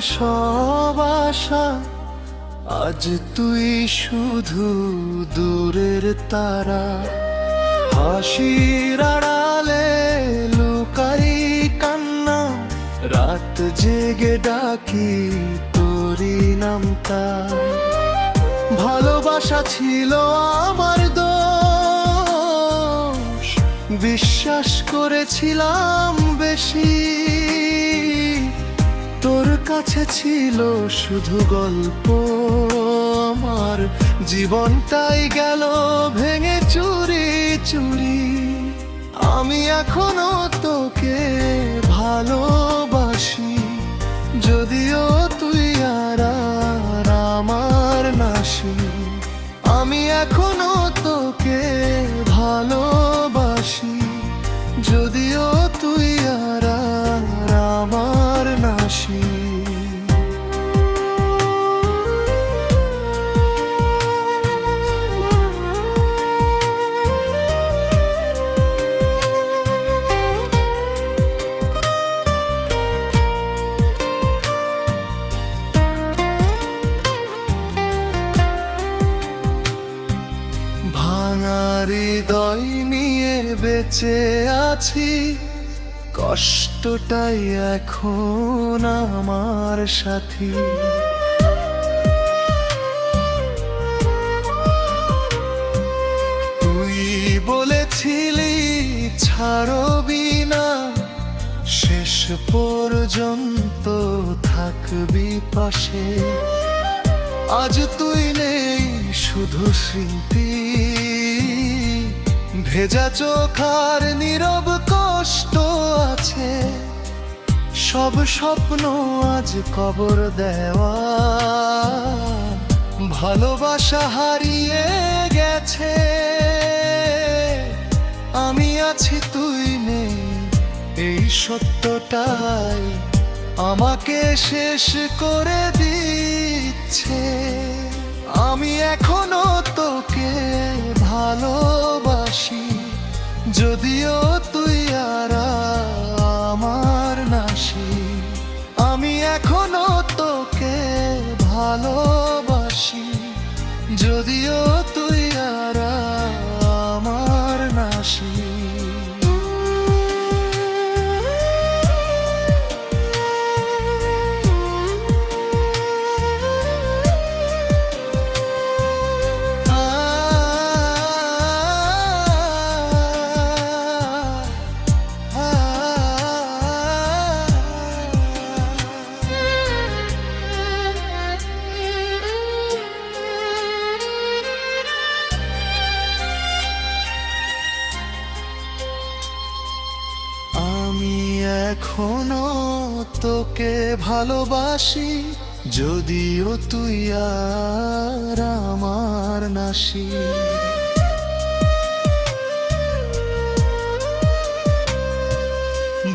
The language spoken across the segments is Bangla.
সব আশা, আজ তুই শুধু দূরের তারা। হাসির আড়ালে লুকাই কান্না, রাত জেগে ডাকি তোরি নামটা। ভালোবাসা ছিল আমার দোষ, বিশ্বাস করেছিলাম বেশি। কাছে ছিল শুধু গল্প। আমার জীবনটাই গেল ভেঙে চুরি চুরি। আমি এখনও তোকে ভালোবাসি, যদিও বেঁচে আছি, কষ্টটাই এখন আমার সাথী। তুই বলেছিলি, ছাড়বি না, শেষ পর্যন্ত থাকবি পাশে। আজ তুই নেই, শুধু স্মৃতি ভেজা চোখার নীরব কষ্ট আছে। সব স্বপ্ন আজ কবর দেওয়া। ভালোবাসা হারিয়ে গেছে। আমি আছি, তুই নেই। এই সত্যটাই আমাকে শেষ করে দিচ্ছে। আমি এখনও এখনও তোকে ভালোবাসি যদিও এখনও তোকে ভালোবাসি, যদিও তুই আর আমার নাসি।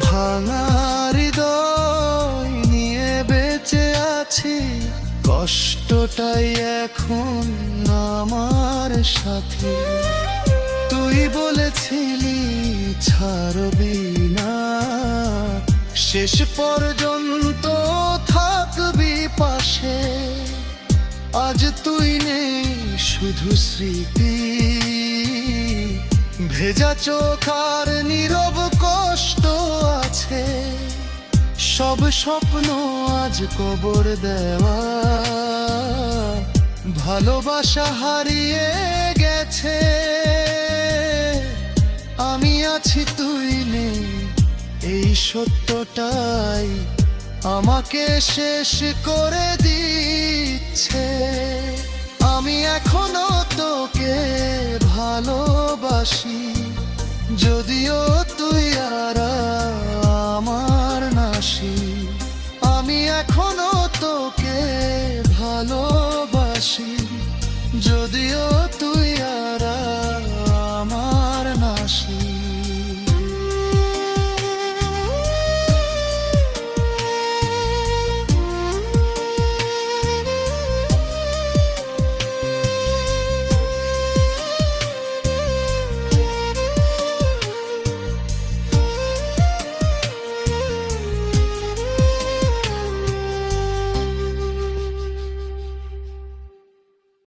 ভাঙা হৃদয় নিয়ে বেঁচে আছি, কষ্টটাই এখন আমার সাথে। তুই বলেছিলি, ছাড়বি না। শেষ পর্যন্ত থাকবি পাশে। আজ তুই নেই শুধু স্মৃতি। ভেজা চোখার নীরব কষ্ট আছে। সব স্বপ্ন আজ কবর দেওয়া। ভালোবাসা হারিয়ে গেছে। আমি আছি তুই নেই, এই সত্যটাই আমাকে শেষ করে দিচ্ছে। আমি এখনও তোকে ভালোবাসি, যদিও তুই আর আমার নাসি আমি এখনও তোকে ভালোবাসি, যদিও